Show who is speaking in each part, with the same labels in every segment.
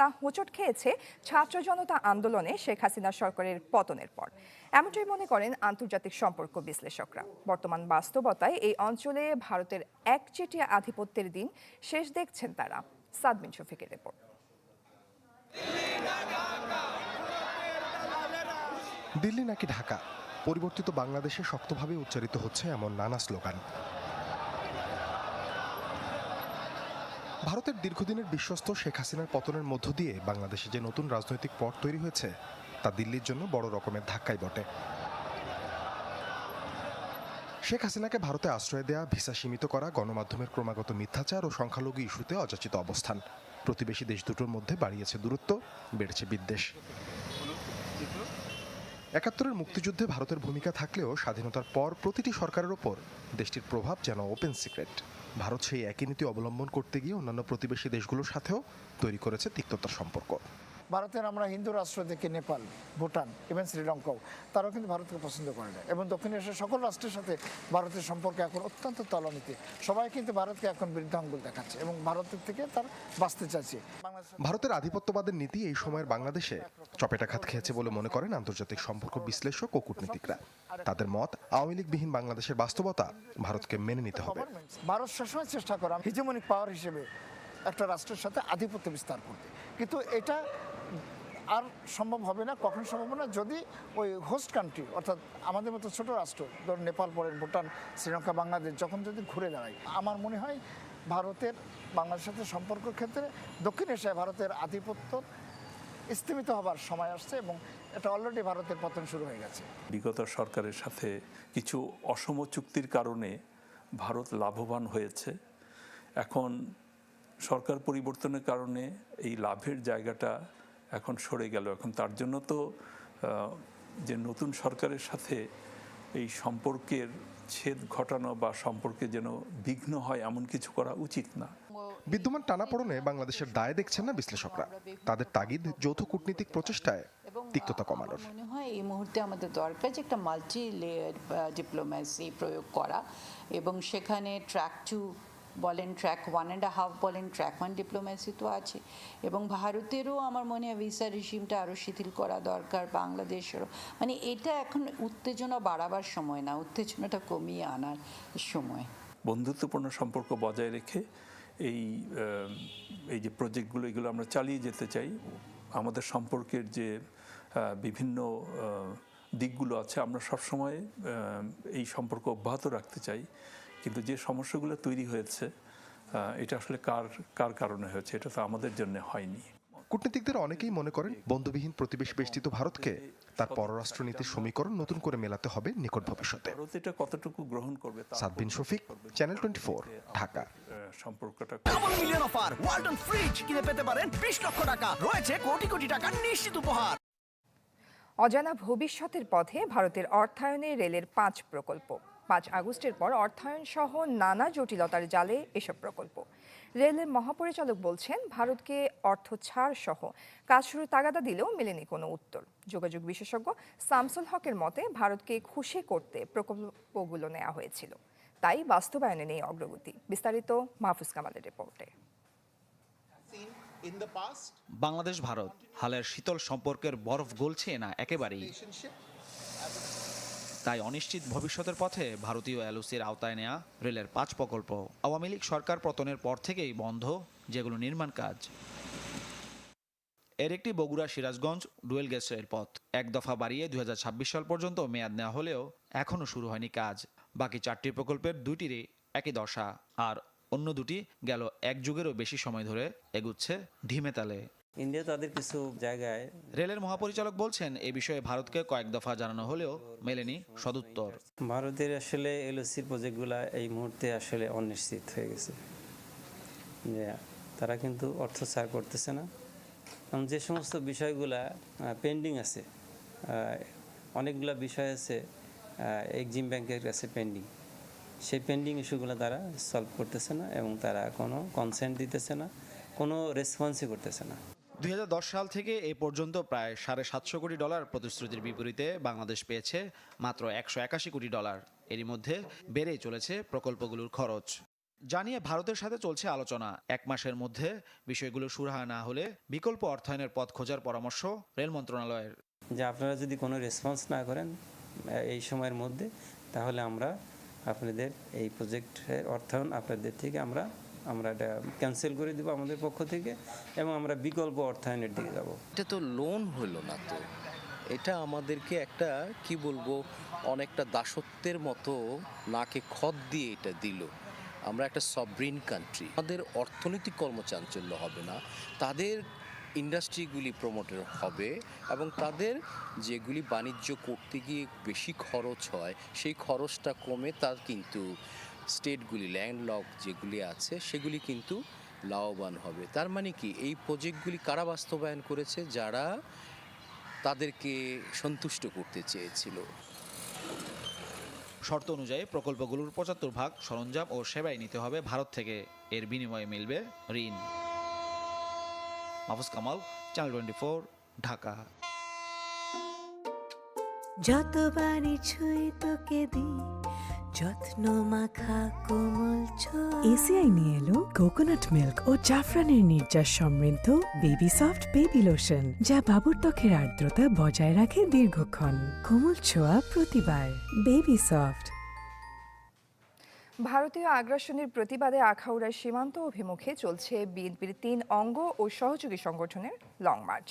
Speaker 1: তা হোঁচট খেয়েছে ছাত্র জনতা আন্দোলনে শেখ হাসিনা সরকারের পতনের পর এমনটাই মনে করেন আন্তর্জাতিক সম্পর্ক বিশ্লেষকরা বর্তমান বাস্তবতায় এই অঞ্চলে ভারতের একচেটিয়া আধিপত্যের দিন শেষ দেখছেন তারা সাদমিন শফিকের রিপোর্ট
Speaker 2: দিল্লি নাকি ঢাকা পরিবর্তিত বাংলাদেশে শক্তভাবে উচ্চারিত হচ্ছে এমন নানা স্লোগান ভারতের দীর্ঘদিনের বিশ্বস্ত শেখ হাসিনার পতনের মধ্য দিয়ে বাংলাদেশে যে নতুন রাজনৈতিক পট তৈরি হয়েছে তা দিল্লির জন্য বড় রকমের ধাক্কাই বটে শেখ হাসিনাকে ভারতে আশ্রয় দেয়া ভিসা সীমিত করা গণমাধ্যমের ক্রমাগত মিথ্যাচার ও সংখ্যালঘু ইস্যুতে অযাচিত অবস্থান প্রতিবেশী দেশ দুটোর মধ্যে বাড়িয়েছে দূরত্ব বেড়েছে বিদ্বেষ একাত্তরের মুক্তিযুদ্ধে ভারতের ভূমিকা থাকলেও স্বাধীনতার পর প্রতিটি সরকারের ওপর দেশটির প্রভাব যেন ওপেন সিক্রেট ভারত সেই একই নীতি অবলম্বন করতে গিয়ে অন্যান্য প্রতিবেশী দেশগুলোর সাথেও তৈরি করেছে তিক্ততার সম্পর্ক
Speaker 3: ভারতের আমরা হিন্দু রাষ্ট্র দেখি নেপাল ভুটান ইভেন শ্রীলঙ্কাও তারাও কিন্তু ভারতকে পছন্দ করে না এবং দক্ষিণ এশিয়ার সকল রাষ্ট্রের সাথে ভারতের সম্পর্ক এখন অত্যন্ত তলানিতে সবাই কিন্তু ভারতকে এখন বৃদ্ধাঙ্গুল দেখাচ্ছে এবং ভারতের থেকে তার বাঁচতে চাইছে
Speaker 2: ভারতের আধিপত্যবাদের নীতি এই সময়ের বাংলাদেশে চপেটাঘাত খেয়েছে বলে মনে করেন আন্তর্জাতিক সম্পর্ক বিশ্লেষক ও কূটনীতিকরা তাদের মত আওয়ামী লীগবিহীন বাংলাদেশের বাস্তবতা ভারতকে মেনে নিতে হবে
Speaker 3: ভারত সবসময় চেষ্টা করা হিজেমনিক পাওয়ার হিসেবে একটা রাষ্ট্রের সাথে আধিপত্য বিস্তার করতে কিন্তু এটা আর সম্ভব হবে না কখন সম্ভব না যদি ওই হোস্ট কান্ট্রি অর্থাৎ আমাদের মতো ছোট রাষ্ট্র ধরুন নেপাল পড়েন ভুটান শ্রীলঙ্কা বাংলাদেশ যখন যদি ঘুরে দাঁড়ায় আমার মনে হয় ভারতের বাংলাদেশের সাথে সম্পর্ক ক্ষেত্রে দক্ষিণ এশিয়ায় ভারতের আধিপত্য স্থিমিত হবার সময় আসছে এবং এটা অলরেডি ভারতের পতন শুরু হয়ে গেছে
Speaker 4: বিগত সরকারের সাথে কিছু অসম চুক্তির কারণে ভারত লাভবান হয়েছে এখন সরকার পরিবর্তনের কারণে এই লাভের জায়গাটা এখন সরে গেল এখন তার জন্য তো যে নতুন সরকারের সাথে এই সম্পর্কের ছেদ ঘটানো বা সম্পর্কে যেন বিঘ্ন হয় এমন কিছু করা উচিত না
Speaker 2: বিদ্যমান টানাপোড়নে বাংলাদেশের দায় দেখছেন না বিশ্লেষকরা তাদের তাগিদ যৌথ কূটনীতিক প্রচেষ্টায় তিক্ততা কমানোর
Speaker 5: মনে হয় এই মুহূর্তে আমাদের দরকার যে একটা মাল্টি লেয়ার ডিপ্লোম্যাসি প্রয়োগ করা এবং সেখানে ট্র্যাক টু বলেন ট্র্যাক ওয়ান অ্যান্ড হাফ বলেন ট্র্যাক ওয়ান ডিপ্লোম্যাসি তো আছে এবং ভারতেরও আমার মনে হয় ভিসা রিজিমটা আরও শিথিল করা দরকার বাংলাদেশেরও মানে এটা এখন উত্তেজনা বাড়াবার সময় না উত্তেজনাটা কমিয়ে আনার সময়
Speaker 4: বন্ধুত্বপূর্ণ সম্পর্ক বজায় রেখে এই এই যে প্রজেক্টগুলো এগুলো আমরা চালিয়ে যেতে চাই আমাদের সম্পর্কের যে বিভিন্ন দিকগুলো আছে আমরা সবসময় এই সম্পর্ক অব্যাহত রাখতে চাই কিন্তু যে সমস্যাগুলো তৈরি হয়েছে এটা আসলে কার কার কারণে হয়েছে এটা তো আমাদের জন্য হয়নি
Speaker 2: কূটনীতিকদের অনেকেই মনে করেন বন্ধুবিহীন প্রতিবেশ বেষ্টিত ভারতকে তার পররাষ্ট্রনীতির সমীকরণ নতুন করে মেলাতে হবে নিকট ভবিষ্যতে এটা কতটুকু গ্রহণ করবে Sadbin Shafiq channel twenty four Dhaka সম্পর্কটা মিলিয়ন অফার ওয়ালটন ফ্রিজ কিনে পেতে পারেন বিশ
Speaker 1: লক্ষ টাকা রয়েছে কোটি কোটি টাকা নিশ্চিত উপহার অজানা ভবিষ্যতের পথে ভারতের অর্থায়নে রেলের পাঁচ প্রকল্প পাঁচ আগস্টের পর অর্থায়ন সহ নানা জটিলতার জালে এসব প্রকল্প রেলের মহাপরিচালক বলছেন ভারতকে অর্থ ছাড় সহ কাজ শুরু তাগাদা দিলেও মেলেনি কোনো উত্তর যোগাযোগ বিশেষজ্ঞ সামসুল হকের মতে ভারতকে খুশি করতে প্রকল্পগুলো নেওয়া হয়েছিল তাই বাস্তবায়নে নেই অগ্রগতি বিস্তারিত মাহফুজ কামালের রিপোর্টে
Speaker 6: বাংলাদেশ ভারত হালের শীতল সম্পর্কের বরফ গলছে না একেবারেই তাই অনিশ্চিত ভবিষ্যতের পথে ভারতীয় এলওসির আওতায় নেয়া রেলের পাঁচ প্রকল্প আওয়ামী লীগ সরকার পতনের পর থেকেই বন্ধ যেগুলো নির্মাণ কাজ এর একটি বগুড়া সিরাজগঞ্জ ডুয়েল গেজ রেলপথ এক দফা বাড়িয়ে ছাব্বিশ সাল পর্যন্ত মেয়াদ নেওয়া হলেও এখনও শুরু হয়নি কাজ বাকি চারটি প্রকল্পের দুটিরই একই দশা আর অন্য দুটি গেল এক যুগেরও বেশি সময় ধরে এগুচ্ছে ঢিমেতালে ইন্ডিয়া তাদের কিছু জায়গায় রেলের মহাপরিচালক বলছেন এ বিষয়ে ভারতকে কয়েক দফা জানানো হলেও মেলেনি সদুত্তর
Speaker 7: ভারতের আসলে এলওসি প্রজেক্টগুলো এই মুহূর্তে আসলে অনিশ্চিত হয়ে গেছে তারা কিন্তু অর্থ সার করতেছে না এবং যে সমস্ত বিষয়গুলা পেন্ডিং আছে অনেকগুলো বিষয় আছে এক্সিম ব্যাংকের কাছে পেন্ডিং সেই পেন্ডিং ইস্যুগুলো তারা সলভ করতেছে না এবং তারা কোনো কনসেন্ট দিতেছে না কোনো রেসপন্সই করতেছে না
Speaker 6: 2010 সাল থেকে এ পর্যন্ত প্রায় সাড়ে সাতশো কোটি ডলার প্রতিশ্রুতির বিপরীতে বাংলাদেশ পেয়েছে মাত্র একশো একাশি কোটি ডলার এরই মধ্যে বেড়েই চলেছে প্রকল্পগুলোর খরচ জানিয়ে ভারতের সাথে চলছে আলোচনা এক মাসের মধ্যে বিষয়গুলো সুরাহা না হলে বিকল্প অর্থায়নের পথ খোঁজার পরামর্শ রেল মন্ত্রণালয়ের
Speaker 7: যে আপনারা যদি কোনো রেসপন্স না করেন এই সময়ের মধ্যে তাহলে আমরা আপনাদের এই প্রজেক্টের অর্থায়ন আপনাদের থেকে আমরা আমরা এটা ক্যান্সেল করে দেবো আমাদের পক্ষ থেকে এবং আমরা বিকল্প অর্থায়নের দিকে যাব
Speaker 8: এটা তো লোন হলো না তো এটা আমাদেরকে একটা কি বলবো অনেকটা দাসত্বের মতো নাকে খদ দিয়ে এটা দিল আমরা একটা সবরিন কান্ট্রি আমাদের অর্থনৈতিক কর্মচাঞ্চল্য হবে না তাদের ইন্ডাস্ট্রিগুলি প্রমোটের হবে এবং তাদের যেগুলি বাণিজ্য করতে গিয়ে বেশি খরচ হয় সেই খরচটা কমে তার কিন্তু স্টেটগুলি ল্যান্ডলক যেগুলি আছে সেগুলি কিন্তু লাভবান হবে তার মানে কি এই প্রজেক্টগুলি কারা বাস্তবায়ন করেছে যারা তাদেরকে সন্তুষ্ট করতে চেয়েছিল
Speaker 6: শর্ত অনুযায়ী প্রকল্পগুলোর পঁচাত্তর ভাগ সরঞ্জাম ও সেবাই নিতে হবে ভারত থেকে এর বিনিময়ে মিলবে ঋণ মাহফুজ কামাল চ্যানেল টোয়েন্টি ঢাকা যতবারই ছুঁই তোকে দিই যত্ন মাখা কোমল এসিআই নিয়ে এলো কোকোনাট মিল্ক ও জাফরানের
Speaker 1: নির্যাস সমৃদ্ধ বেবি সফট বেবি লোশন যা বাবুর ত্বকের আর্দ্রতা বজায় রাখে দীর্ঘক্ষণ কোমল ছোঁয়া প্রতিবার বেবি সফট ভারতীয় আগ্রাসনের প্রতিবাদে আখাউড়ার সীমান্ত অভিমুখে চলছে বিএনপির তিন অঙ্গ ও সহযোগী সংগঠনের লং মার্চ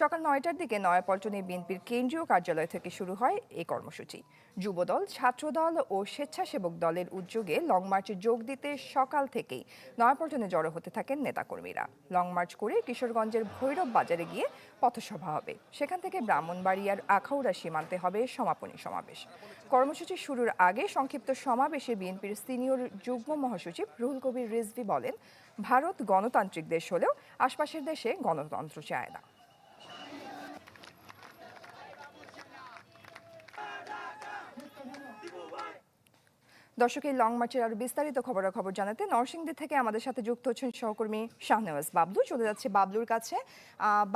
Speaker 1: সকাল নয়টার দিকে নয়াপল্টনে বিএনপির কেন্দ্রীয় কার্যালয় থেকে শুরু হয় এই কর্মসূচি যুবদল ছাত্রদল ও স্বেচ্ছাসেবক দলের উদ্যোগে লং মার্চে যোগ দিতে সকাল থেকেই নয়াপল্টনে জড়ো হতে থাকেন নেতাকর্মীরা লং মার্চ করে কিশোরগঞ্জের ভৈরব বাজারে গিয়ে পথসভা হবে সেখান থেকে ব্রাহ্মণবাড়িয়ার আখাউড়া সীমান্তে হবে সমাপনী সমাবেশ কর্মসূচি শুরুর আগে সংক্ষিপ্ত সমাবেশে বিএনপির সিনিয়র যুগ্ম মহাসচিব রুহুল কবির রিজভি বলেন ভারত গণতান্ত্রিক দেশ হলেও আশপাশের দেশে গণতন্ত্র চায় না দর্শক এই লং মার্চের আরো বিস্তারিত খবরাখবর জানাতে নরসিংদী থেকে আমাদের সাথে যুক্ত হচ্ছেন সহকর্মী শাহনেওয়াজ বাবলু চলে যাচ্ছে বাবলুর কাছে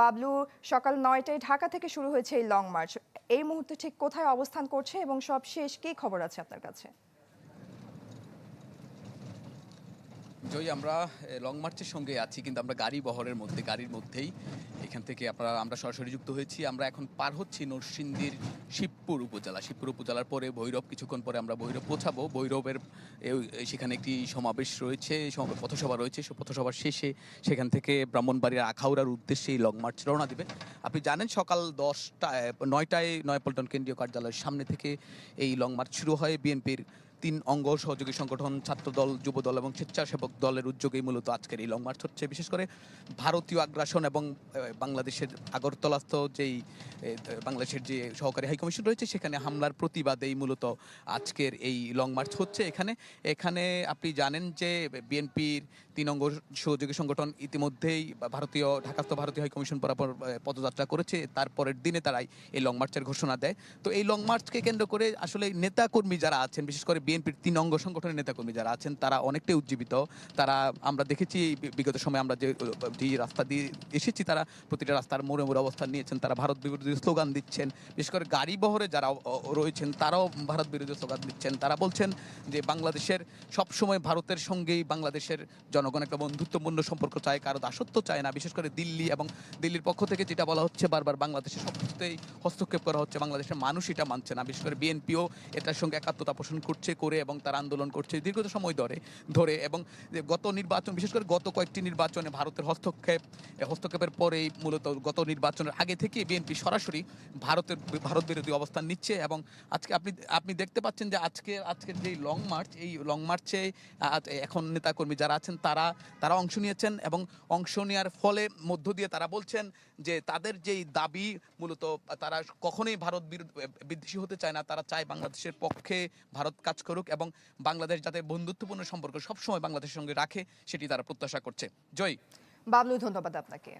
Speaker 1: বাবলু সকাল নয়টায় ঢাকা থেকে শুরু হয়েছে এই লং মার্চ এই মুহূর্তে ঠিক কোথায় অবস্থান করছে এবং সব শেষ কী খবর আছে আপনার কাছে
Speaker 9: জয় আমরা লং মার্চের সঙ্গে আছি কিন্তু আমরা গাড়ি বহরের মধ্যে গাড়ির মধ্যেই এখান থেকে আপনারা আমরা সরাসরি যুক্ত হয়েছি আমরা এখন পার হচ্ছি নরসিংদীর শিবপুর উপজেলা শিবপুর উপজেলার পরে ভৈরব কিছুক্ষণ পরে আমরা ভৈরব পৌঁছাবো ভৈরবের সেখানে একটি সমাবেশ রয়েছে পথসভা রয়েছে সে পথসভার শেষে সেখান থেকে ব্রাহ্মণবাড়ির আখাউড়ার উদ্দেশ্যে এই লং মার্চ রওনা দেবে আপনি জানেন সকাল দশটায় নয়টায় নয়পল্টন কেন্দ্রীয় কার্যালয়ের সামনে থেকে এই লং মার্চ শুরু হয় বিএনপির তিন অঙ্গ সহযোগী সংগঠন ছাত্রদল যুবদল এবং স্বেচ্ছাসেবক দলের উদ্যোগেই মূলত আজকের এই লং মার্চ হচ্ছে বিশেষ করে ভারতীয় আগ্রাসন এবং বাংলাদেশের আগরতলাস্থ যেই বাংলাদেশের যে সহকারী হাইকমিশন রয়েছে সেখানে হামলার প্রতিবাদেই মূলত আজকের এই লং মার্চ হচ্ছে এখানে এখানে আপনি জানেন যে বিএনপির তিন অঙ্গ সহযোগী সংগঠন ইতিমধ্যেই ভারতীয় ঢাকাস্থ ভারতীয় হাইকমিশন বরাবর পদযাত্রা করেছে তারপরের দিনে তারাই এই লং মার্চের ঘোষণা দেয় তো এই লং মার্চকে কেন্দ্র করে আসলে নেতাকর্মী যারা আছেন বিশেষ করে বিএনপির তিন অঙ্গ সংগঠনের নেতাকর্মী যারা আছেন তারা অনেকটাই উজ্জীবিত তারা আমরা দেখেছি বিগত সময় আমরা যে যে রাস্তা দিয়ে এসেছি তারা প্রতিটা রাস্তার মোড়ে মোড়ে অবস্থান নিয়েছেন তারা ভারত বিরোধী স্লোগান দিচ্ছেন বিশেষ করে গাড়ি বহরে যারা রয়েছেন তারাও ভারত বিরোধী স্লোগান দিচ্ছেন তারা বলছেন যে বাংলাদেশের সবসময় ভারতের সঙ্গেই বাংলাদেশের জনগণ একটা বন্ধুত্বপূর্ণ সম্পর্ক চায় কারো দাসত্ব চায় না বিশেষ করে দিল্লি এবং দিল্লির পক্ষ থেকে যেটা বলা হচ্ছে বারবার বাংলাদেশে সবকিছুতেই হস্তক্ষেপ করা হচ্ছে বাংলাদেশের মানুষ এটা মানছে না বিশেষ করে বিএনপিও এটার সঙ্গে একাত্মতা পোষণ করছে করে এবং তারা আন্দোলন করছে দীর্ঘ সময় ধরে ধরে এবং গত নির্বাচন বিশেষ করে গত কয়েকটি নির্বাচনে ভারতের হস্তক্ষেপ হস্তক্ষেপের পরেই মূলত গত নির্বাচনের আগে থেকে বিএনপি সরাসরি ভারতের ভারত বিরোধী অবস্থান নিচ্ছে এবং আজকে আপনি আপনি দেখতে পাচ্ছেন যে আজকে আজকের যে লং মার্চ এই লং মার্চে এখন নেতাকর্মী যারা আছেন তারা তারা অংশ নিয়েছেন এবং অংশ নেওয়ার ফলে মধ্য দিয়ে তারা বলছেন যে তাদের যেই দাবি মূলত তারা কখনোই ভারত বিদ্বেষী হতে চায় না তারা চায় বাংলাদেশের পক্ষে ভারত কাজ করে করুক এবং বাংলাদেশ যাতে বন্ধুত্বপূর্ণ সম্পর্ক সবসময় বাংলাদেশের সঙ্গে রাখে সেটি তারা প্রত্যাশা করছে জয়
Speaker 1: বাবলু ধন্যবাদ আপনাকে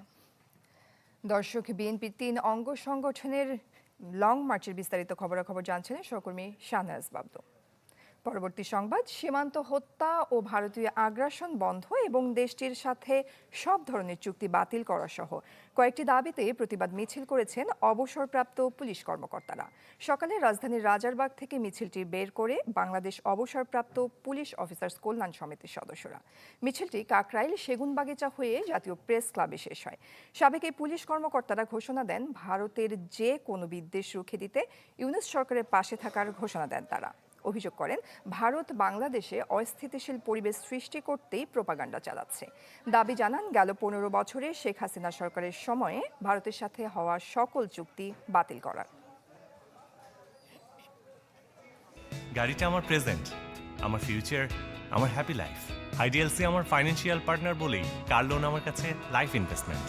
Speaker 1: দর্শক বিএনপি তিন অঙ্গ সংগঠনের লং মার্চের বিস্তারিত খবরাখবর জানছিলেন সহকর্মী শাহনাজ বাবলু পরবর্তী সংবাদ সীমান্ত হত্যা ও ভারতীয় আগ্রাসন বন্ধ এবং দেশটির সাথে সব ধরনের চুক্তি বাতিল করা সহ কয়েকটি দাবিতে প্রতিবাদ মিছিল করেছেন অবসরপ্রাপ্ত পুলিশ কর্মকর্তারা সকালে রাজধানীর রাজারবাগ থেকে মিছিলটি বের করে বাংলাদেশ অবসরপ্রাপ্ত পুলিশ অফিসার্স কল্যাণ সমিতির সদস্যরা মিছিলটি কাকরাইল সেগুনবাগিচা হয়ে জাতীয় প্রেস ক্লাবে শেষ হয় সাবেক এই পুলিশ কর্মকর্তারা ঘোষণা দেন ভারতের যে কোনো বিদ্বেষ রুখে দিতে ইউনেস সরকারের পাশে থাকার ঘোষণা দেন তারা অভিযোগ করেন ভারত বাংলাদেশে অস্থিতিশীল পরিবেশ সৃষ্টি করতেই প্রোপাগান্ডা চালাচ্ছে দাবি জানান গেল পনেরো বছরে শেখ হাসিনা সরকারের সময়ে ভারতের সাথে হওয়া সকল চুক্তি বাতিল করার গাড়িটা আমার প্রেজেন্ট আমার ফিউচার আমার হ্যাপি লাইফ আইডিএলসি আমার ফাইন্যান্সিয়াল পার্টনার বলেই কার লোন আমার কাছে লাইফ ইনভেস্টমেন্ট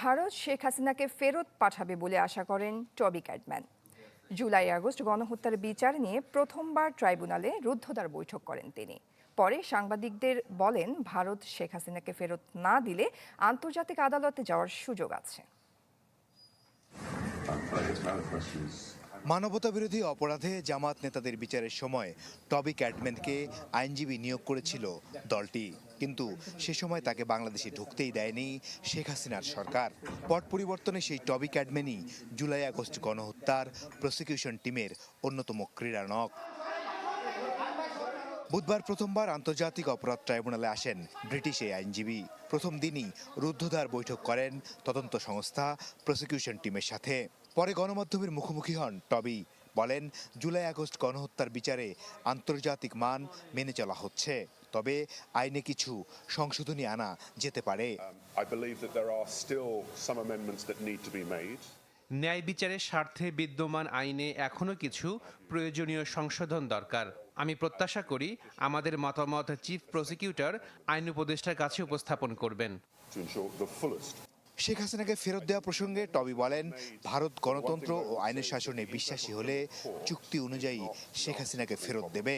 Speaker 1: ভারত শেখ হাসিনাকে ফেরত পাঠাবে বলে আশা করেন টবি ক্যাটম্যান জুলাই আগস্ট গণহত্যার বিচার নিয়ে প্রথমবার ট্রাইব্যুনালে রুদ্ধদ্বার বৈঠক করেন তিনি পরে সাংবাদিকদের বলেন ভারত শেখ হাসিনাকে ফেরত না দিলে আন্তর্জাতিক আদালতে যাওয়ার সুযোগ আছে
Speaker 10: মানবতা বিরোধী অপরাধে জামাত নেতাদের বিচারের সময় টবি ক্যাটম্যানকে আইনজীবী নিয়োগ করেছিল দলটি কিন্তু সে সময় তাকে বাংলাদেশে ঢুকতেই দেয়নি শেখ হাসিনার সরকার পট পরিবর্তনে সেই টবি ক্যাডম্যানই জুলাই আগস্ট গণহত্যার প্রসিকিউশন টিমের অন্যতম ক্রীড়ানক বুধবার প্রথমবার আন্তর্জাতিক অপরাধ ট্রাইব্যুনালে আসেন ব্রিটিশ এই আইনজীবী প্রথম দিনই রুদ্ধদ্বার বৈঠক করেন তদন্ত সংস্থা প্রসিকিউশন টিমের সাথে পরে গণমাধ্যমের মুখোমুখি হন টবি বলেন জুলাই আগস্ট গণহত্যার বিচারে আন্তর্জাতিক মান মেনে চলা হচ্ছে তবে আইনে কিছু সংশোধনী আনা যেতে পারে um,
Speaker 11: ন্যায় বিচারের স্বার্থে বিদ্যমান আইনে এখনও কিছু প্রয়োজনীয় সংশোধন দরকার আমি প্রত্যাশা করি আমাদের মতামত চিফ প্রসিকিউটর আইন উপদেষ্টার কাছে উপস্থাপন করবেন
Speaker 10: শেখ হাসিনাকে ফেরত দেওয়া প্রসঙ্গে টবি বলেন ভারত গণতন্ত্র ও আইনের শাসনে বিশ্বাসী হলে চুক্তি অনুযায়ী শেখ হাসিনাকে ফেরত দেবে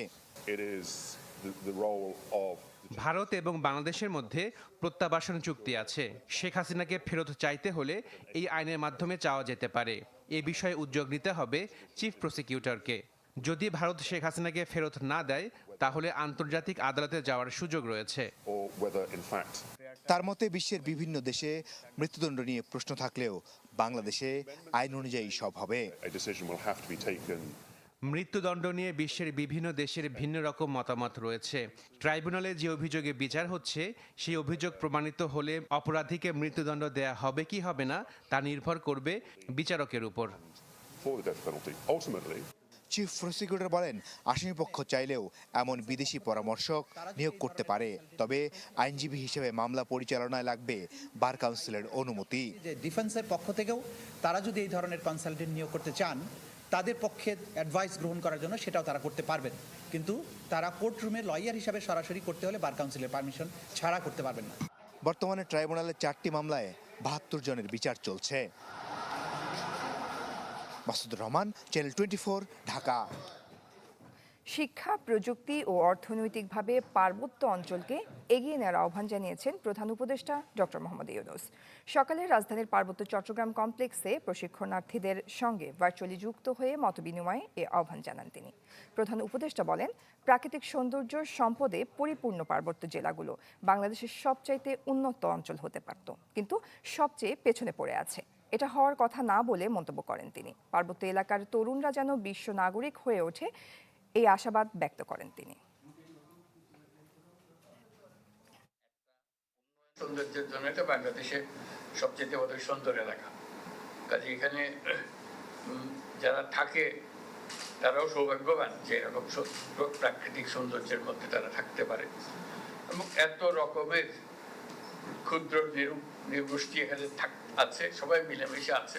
Speaker 11: ভারত এবং বাংলাদেশের মধ্যে প্রত্যাবাসন চুক্তি আছে শেখ হাসিনাকে ফেরত চাইতে হলে এই আইনের মাধ্যমে চাওয়া যেতে পারে এ বিষয়ে উদ্যোগ নিতে হবে চিফ প্রসিকিউটরকে যদি ভারত শেখ হাসিনাকে ফেরত না দেয় তাহলে আন্তর্জাতিক আদালতে যাওয়ার সুযোগ রয়েছে
Speaker 10: তার মতে বিশ্বের বিভিন্ন দেশে মৃত্যুদণ্ড নিয়ে প্রশ্ন থাকলেও বাংলাদেশে আইন অনুযায়ী সব হবে
Speaker 11: মৃত্যুদণ্ড নিয়ে বিশ্বের বিভিন্ন দেশের ভিন্ন রকম মতামত রয়েছে ট্রাইব্যুনালে যে অভিযোগে বিচার হচ্ছে সেই অভিযোগ প্রমাণিত হলে অপরাধীকে মৃত্যুদণ্ড দেয়া হবে কি হবে না তা নির্ভর করবে বিচারকের উপর
Speaker 10: চিফ প্রসিকিউটর বলেন আসামিপক্ষ চাইলেও এমন বিদেশি পরামর্শক নিয়োগ করতে পারে তবে আইনজীবী হিসেবে মামলা পরিচালনায় লাগবে বার কাউন্সিলের অনুমতি
Speaker 12: ডিফেন্সের পক্ষ থেকেও তারা যদি এই ধরনের কনসালটেন্ট নিয়োগ করতে চান তাদের পক্ষে অ্যাডভাইস গ্রহণ করার জন্য সেটাও তারা করতে পারবেন কিন্তু তারা কোর্টরুমে লয়ার হিসাবে সরাসরি করতে হলে বার কাউন্সিলের পারমিশন ছাড়া করতে পারবেন না
Speaker 10: বর্তমানে ট্রাইব্যুনালের চারটি মামলায় বাহাত্তর জনের বিচার চলছে মাসুদ রহমান চ্যানেল টোয়েন্টি ঢাকা
Speaker 1: শিক্ষা প্রযুক্তি ও অর্থনৈতিকভাবে পার্বত্য অঞ্চলকে এগিয়ে নেওয়ার আহ্বান জানিয়েছেন প্রধান উপদেষ্টা ডক্টর মোহাম্মদ ইউনুস সকালে রাজধানীর পার্বত্য চট্টগ্রাম কমপ্লেক্সে প্রশিক্ষণার্থীদের সঙ্গে ভার্চুয়ালি যুক্ত হয়ে মতবিনিময়ে এ আহ্বান জানান তিনি প্রধান উপদেষ্টা বলেন প্রাকৃতিক সৌন্দর্য সম্পদে পরিপূর্ণ পার্বত্য জেলাগুলো বাংলাদেশের সবচাইতে উন্নত অঞ্চল হতে পারত কিন্তু সবচেয়ে পেছনে পড়ে আছে এটা হওয়ার কথা না বলে মন্তব্য করেন তিনি পার্বত্য এলাকার তরুণরা যেন বিশ্ব নাগরিক হয়ে ওঠে এই আশাবাদ ব্যক্ত করেন তিনি সৌন্দর্যের জন্য এটা সবচেয়ে অধিক সুন্দর এলাকা কাজে এখানে যারা থাকে তারাও সৌভাগ্যবান যে এরকম প্রাকৃতিক সৌন্দর্যের মধ্যে তারা থাকতে পারে এবং এত রকমের ক্ষুদ্র নিরূপ গোষ্ঠী এখানে থাক আছে সবাই মিলেমিশে আছে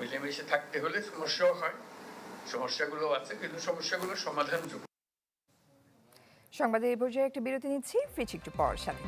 Speaker 1: মিলেমিশে থাকতে হলে সমস্যাও হয় সমস্যাগুলো আছে কিন্তু সমস্যাগুলো সমাধানযোগ্য সংবাদে এই পর্যায়ে একটি বিরতি নিচ্ছি ফিরছি একটু পর সাথে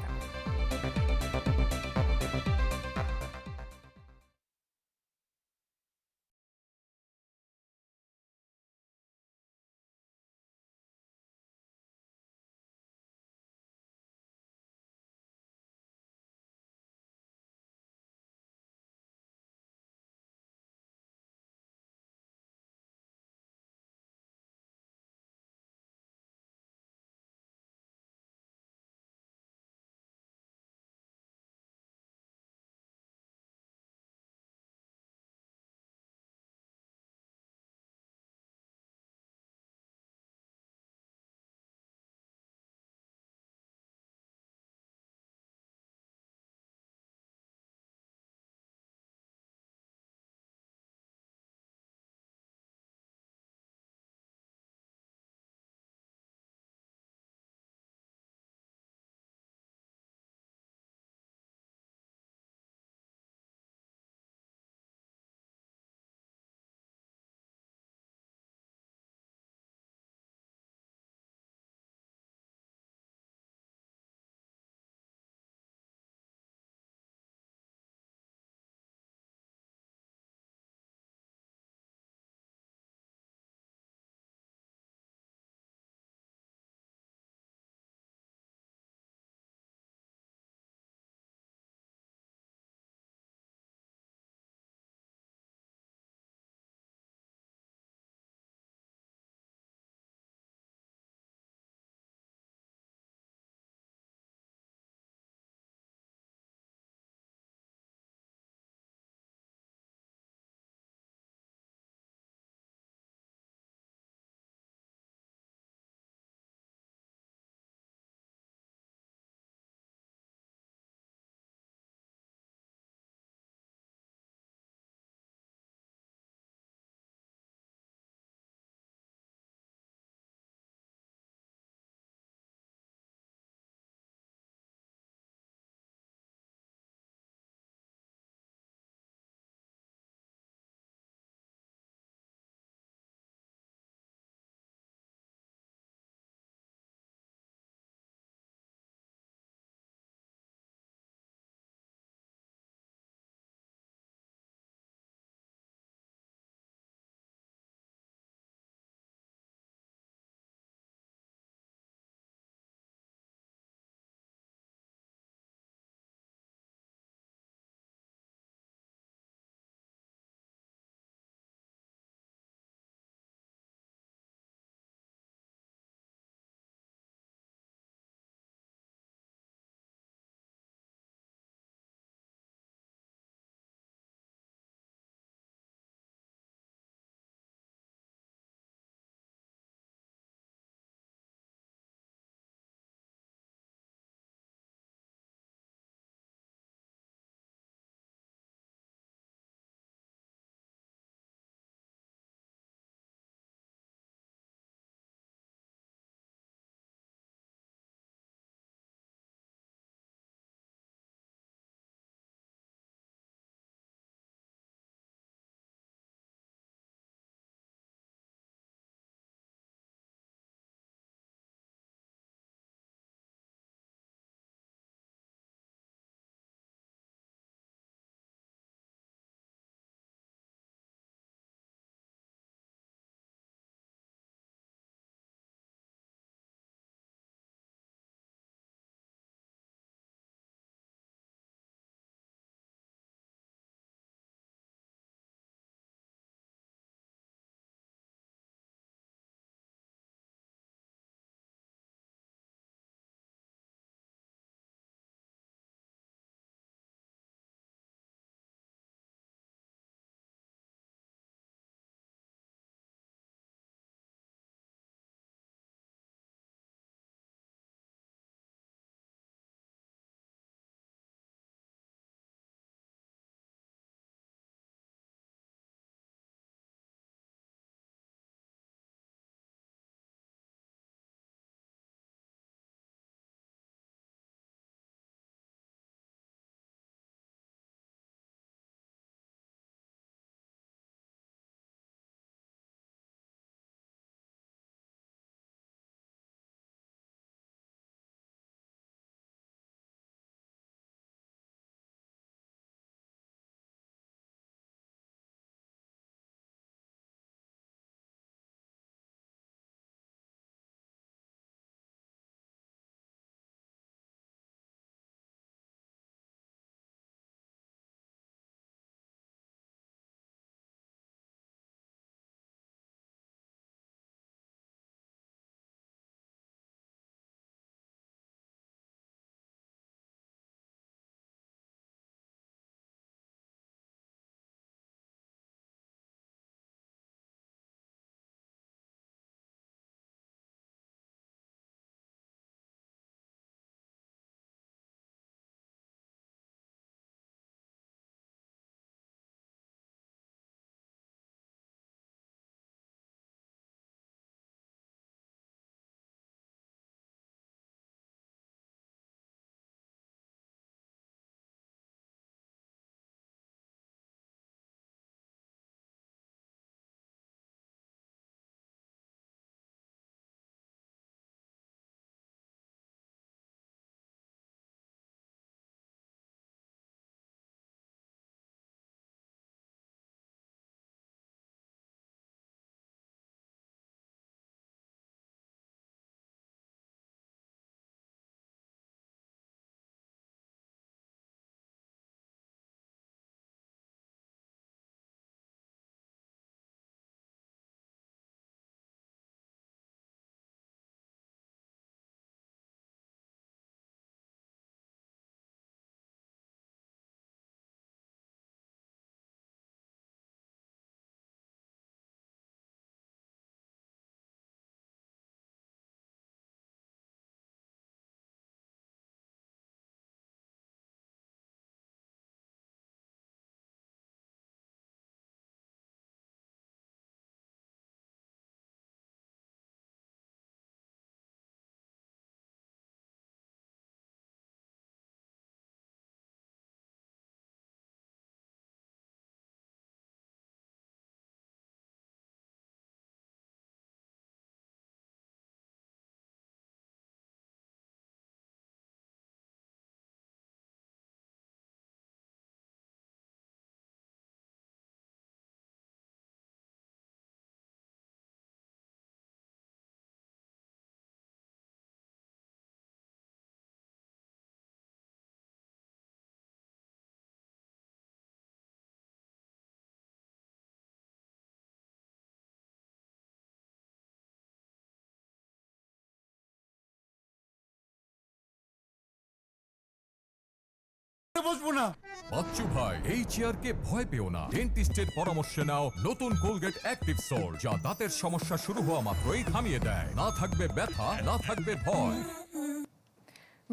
Speaker 13: বসবো না বাচ্চু ভাই এই চেয়ারকে ভয় পেও না ডেন্টিস্টের পরামর্শে নাও নতুন কোলগেট অ্যাক্টিভ সোল যা দাঁতের সমস্যা শুরু হওয়া মাত্রই থামিয়ে দেয় না থাকবে ব্যথা না থাকবে ভয়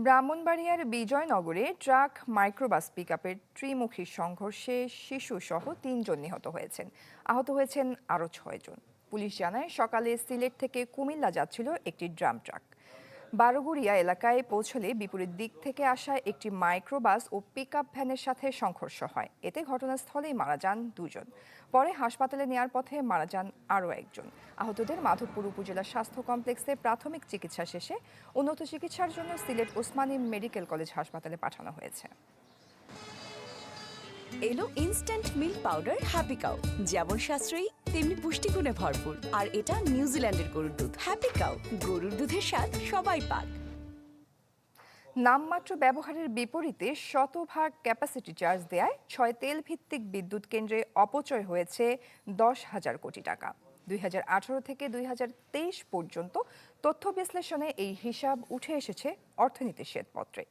Speaker 1: ব্রাহ্মণবাড়িয়ার বিজয়নগরে ট্রাক মাইক্রোবাস পিকআপের ত্রিমুখী সংঘর্ষে সহ তিনজন নিহত হয়েছেন আহত হয়েছেন আরও ছয়জন পুলিশ জানায় সকালে সিলেট থেকে কুমিল্লা যাচ্ছিল একটি ড্রাম ট্রাক বারগুড়িয়া এলাকায় পৌঁছলে বিপরীত দিক থেকে আসা একটি মাইক্রোবাস ও পিকআপ ভ্যানের সাথে সংঘর্ষ হয় এতে ঘটনাস্থলেই মারা যান দুজন পরে হাসপাতালে নেয়ার পথে মারা যান আরও একজন আহতদের মাধবপুর উপজেলা স্বাস্থ্য কমপ্লেক্সে প্রাথমিক চিকিৎসা শেষে উন্নত চিকিৎসার জন্য সিলেট ওসমানী মেডিকেল কলেজ হাসপাতালে পাঠানো হয়েছে এলো instant milk powder happy cow যেমন সাশ্রয়ী তেমনি পুষ্টিগুণে ভরপুর আর এটা নিউজিল্যান্ডের গরুর দুধ হ্যাপি কাউ গরুর দুধের স্বাদ সবাই পাক নামমাত্র ব্যবহারের বিপরীতে শতভাগ ক্যাপাসিটি চার্জ দেয় ছয় তেল ভিত্তিক বিদ্যুৎ কেন্দ্রে অপচয় হয়েছে দশ হাজার কোটি টাকা দুই হাজার থেকে দুই পর্যন্ত তথ্য বিশ্লেষণে এই হিসাব উঠে এসেছে অর্থনীতির শ্বেতপত্রে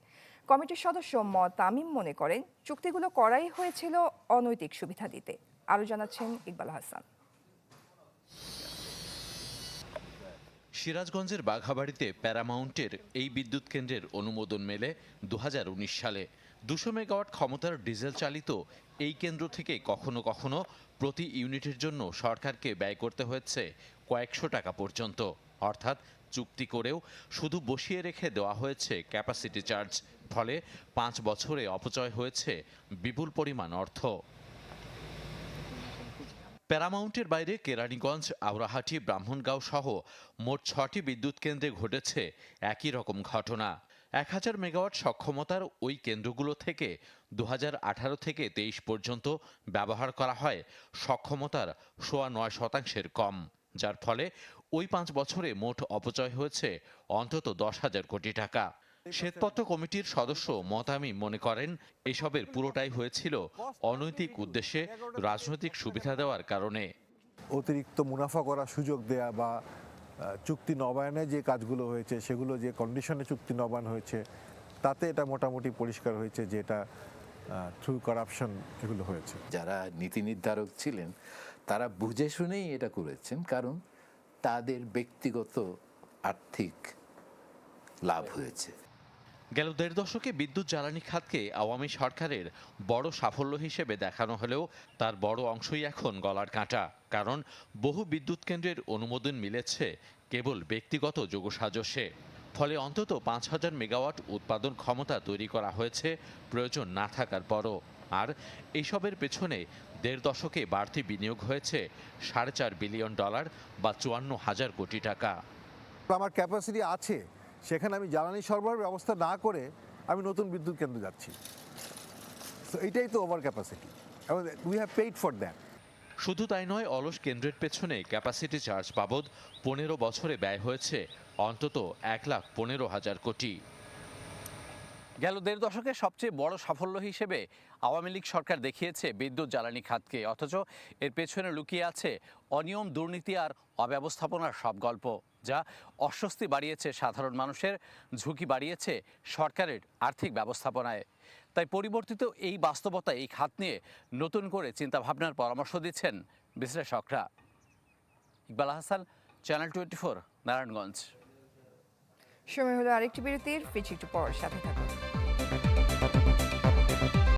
Speaker 1: কমিটির সদস্য ম তামিম মনে করেন চুক্তিগুলো করাই হয়েছিল অনৈতিক সুবিধা দিতে আরও জানাচ্ছেন ইকবাল হাসান
Speaker 14: সিরাজগঞ্জের বাঘাবাড়িতে প্যারামাউন্টের এই বিদ্যুৎ কেন্দ্রের অনুমোদন মেলে দু সালে দুশো মেগাওয়াট ক্ষমতার ডিজেল চালিত এই কেন্দ্র থেকে কখনো কখনো প্রতি ইউনিটের জন্য সরকারকে ব্যয় করতে হয়েছে কয়েকশো টাকা পর্যন্ত অর্থাৎ চুক্তি করেও শুধু বসিয়ে রেখে দেওয়া হয়েছে ক্যাপাসিটি চার্জ ফলে পাঁচ বছরে অপচয় হয়েছে বিপুল পরিমাণ অর্থ প্যারামাউন্টের বাইরে কেরানীগঞ্জ আউরাহাটি ব্রাহ্মণগাঁও সহ মোট ছটি বিদ্যুৎ কেন্দ্রে ঘটেছে একই রকম ঘটনা এক হাজার মেগাওয়াট সক্ষমতার ওই কেন্দ্রগুলো থেকে দু আঠারো থেকে তেইশ পর্যন্ত ব্যবহার করা হয় সক্ষমতার সোয়া নয় শতাংশের কম যার ফলে ওই পাঁচ বছরে মোট অপচয় হয়েছে অন্তত দশ হাজার কোটি টাকা শ্বেতপত্র কমিটির সদস্য মতামি মনে করেন এসবের পুরোটাই হয়েছিল অনৈতিক উদ্দেশ্যে রাজনৈতিক সুবিধা দেওয়ার কারণে অতিরিক্ত মুনাফা করার সুযোগ দেয়া বা চুক্তি নবায়নে যে কাজগুলো হয়েছে সেগুলো যে কন্ডিশনে চুক্তি নবায়ন হয়েছে তাতে এটা মোটামুটি পরিষ্কার হয়েছে যে এটা থ্রু করাপশন এগুলো হয়েছে যারা নীতি নির্ধারক ছিলেন তারা বুঝে শুনেই এটা করেছেন কারণ তাদের ব্যক্তিগত আর্থিক লাভ হয়েছে গেল দেড় দশকে বিদ্যুৎ জ্বালানি খাতকে আওয়ামী সরকারের বড় সাফল্য হিসেবে দেখানো হলেও তার বড় অংশই এখন গলার কাঁটা কারণ বহু বিদ্যুৎ কেন্দ্রের অনুমোদন মিলেছে কেবল ব্যক্তিগত যোগসাজশে ফলে অন্তত পাঁচ হাজার মেগাওয়াট উৎপাদন ক্ষমতা তৈরি করা হয়েছে প্রয়োজন না থাকার পরও আর এইসবের পেছনে দেড় দশকে বাড়তি বিনিয়োগ হয়েছে সাড়ে চার বিলিয়ন ডলার বা চুয়ান্ন হাজার কোটি টাকা আমার ক্যাপাসিটি আছে সেখানে আমি জ্বালানি সরবরাহ ব্যবস্থা না করে আমি নতুন বিদ্যুৎ কেন্দ্র যাচ্ছি তো এটাই তো ওভার ক্যাপাসিটি এবং we have paid for that শুধু তাই নয় অলস কেন্দ্রের পেছনে ক্যাপাসিটি চার্জ বাবদ পনেরো বছরে ব্যয় হয়েছে অন্তত এক লাখ পনেরো হাজার কোটি গেল দেড় দশকে সবচেয়ে বড় সাফল্য হিসেবে আওয়ামী লীগ সরকার দেখিয়েছে বিদ্যুৎ জ্বালানি খাতকে অথচ এর পেছনে লুকিয়ে আছে অনিয়ম দুর্নীতি আর অব্যবস্থাপনার সব গল্প যা অস্বস্তি বাড়িয়েছে সাধারণ মানুষের ঝুঁকি বাড়িয়েছে সরকারের আর্থিক ব্যবস্থাপনায় তাই পরিবর্তিত এই বাস্তবতা এই খাত নিয়ে নতুন করে চিন্তাভাবনার পরামর্শ দিচ্ছেন বিশ্লেষকরা Iqbal Hasan channel twenty four Narayanganj সময় হলো আরেকটি বিরতির ফিচিকটু পর সাথে থাকুন